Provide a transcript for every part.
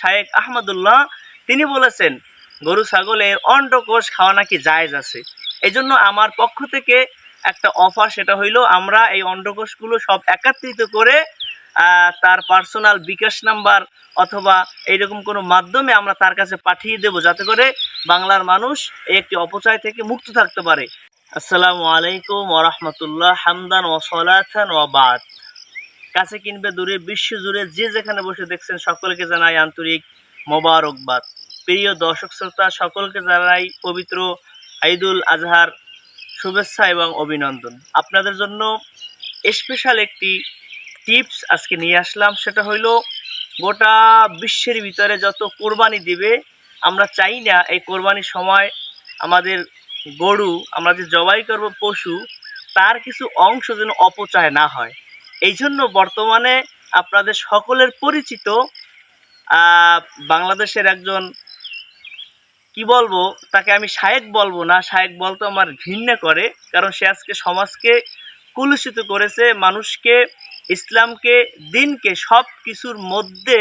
শায়েক আহমদুল্লাহ, তিনি বলেছেন, গরু, ছাগলের অন্ডকোষ খাওয়া নাকি জায়েজ আছে? এই জন্য আমার পক্ষ থেকে একটা অফার সেটা হইল, আমরা এই অন্ডকোষগুলো সব একত্রিত করে তার পার্সোনাল বিকাশ নাম্বার অথবা এইরকম কোনো মাধ্যমে আমরা তার কাছে পাঠিয়ে দেব, যাতে করে বাংলার মানুষ এই একটি অপচয় থেকে মুক্ত থাকতে পারে। আসসালামু আলাইকুম ওরহমতুল্লাহ হামদান ও সলাথান ও বাদ। কাছে কিনবে, দূরে বিশ্ব জুড়ে যে যেখানে বসে দেখছেন, সকলকে জানাই আন্তরিক মোবারকবাদ। প্রিয় দর্শক শ্রোতা, সকলকে জানাই পবিত্র ঈদুল আজহার শুভেচ্ছা এবং অভিনন্দন। আপনাদের জন্য স্পেশাল একটি টিপস আজকে নিয়ে আসলাম। সেটা হইল, গোটা বিশ্বের ভিতরে যত কোরবানি দিবে, আমরা চাই না এই কোরবানির সময় আমাদের গরু, আমরা যে জবাই করব পশু, তার কিছু অংশ যেন অপচয় না হয়। এই জন্য বর্তমানে আপনাদের সকলের পরিচিত বাংলাদেশের একজন, কি বলব, তাকে আমি শায়েক বলব না, শায়েক বলতে আমার ঘৃণা করে, কারণ সে আজকে সমাজকে কুলুষিত করেছে, মানুষকে, ইসলামকে, দিনকে সব কিছুর মধ্যে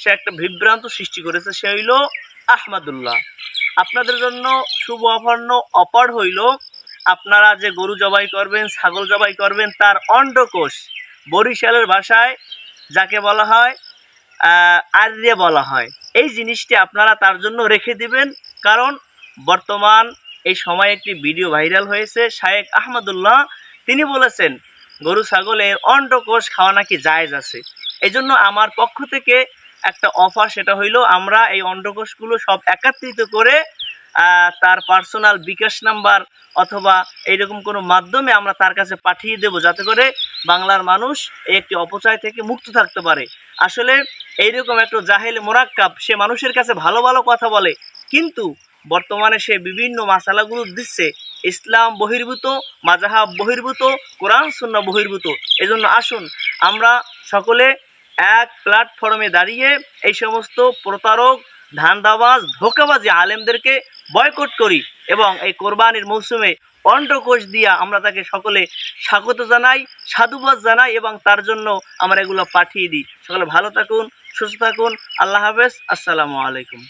সে একটা বিভ্রান্ত সৃষ্টি করেছে, সে হইল আহমদুল্লাহ। আপনাদের জন্য শুভ অপর্ণ অপার হইল, আপনারা যে গরু জবাই করবেন, ছাগল জবাই করবেন, তার অন্ডকোষ বরিশালের ভাষায় যাকে বলা হয় আর্যে বলা হয়। এই জিনিসটি আপনারা তার জন্য রেখে দিবেন, কারণ বর্তমান এই সময় একটি ভিডিও ভাইরাল হয়েছে, শায়েক আহমদুল্লাহ। তিনি বলেছেন, গরু, ছাগলের অন্ডকোষ খাওয়া নাকি জায়েজ আছে? এই জন্য আমার পক্ষ থেকে একটা অফার সেটা হইল, আমরা এই অন্ডকোষগুলো সব একত্রিত করে তার পার্সোনাল বিকাশ নাম্বার অথবা এইরকম কোনো মাধ্যমে আমরা তার কাছে পাঠিয়ে দেব যাতে করে বাংলার মানুষ একটি অপচয় থেকে মুক্ত থাকতে পারে। আসলে এইরকম একটা জাহেল মোরাক্কাব, সে মানুষের কাছে ভালো ভালো কথা বলে, কিন্তু বর্তমানে সে বিভিন্ন মাসালাগুলো দিচ্ছে। ইসলাম বহির্ভূত মাজাহাব বহির্ভূত, কোরআন সুন্না বহির্ভূত। এজন্য আসুন আমরা সকলে এক প্ল্যাটফর্মে দাঁড়িয়ে এই সমস্ত প্রতারক, ধান্দাবাজ, ধোকাবাজি আলেমদেরকে বয়কট করি এবং এই কোরবানির মৌসুমে অন্ডকোষ দিয়া আমরা তাকে সকলে স্বাগত জানাই, সাধুবাদ জানাই এবং তার জন্য আমরা এগুলো পাঠিয়ে দিই। সকলে ভালো থাকুন, সুস্থ থাকুন, আল্লাহ হাফেজ, আসসালামু আলাইকুম।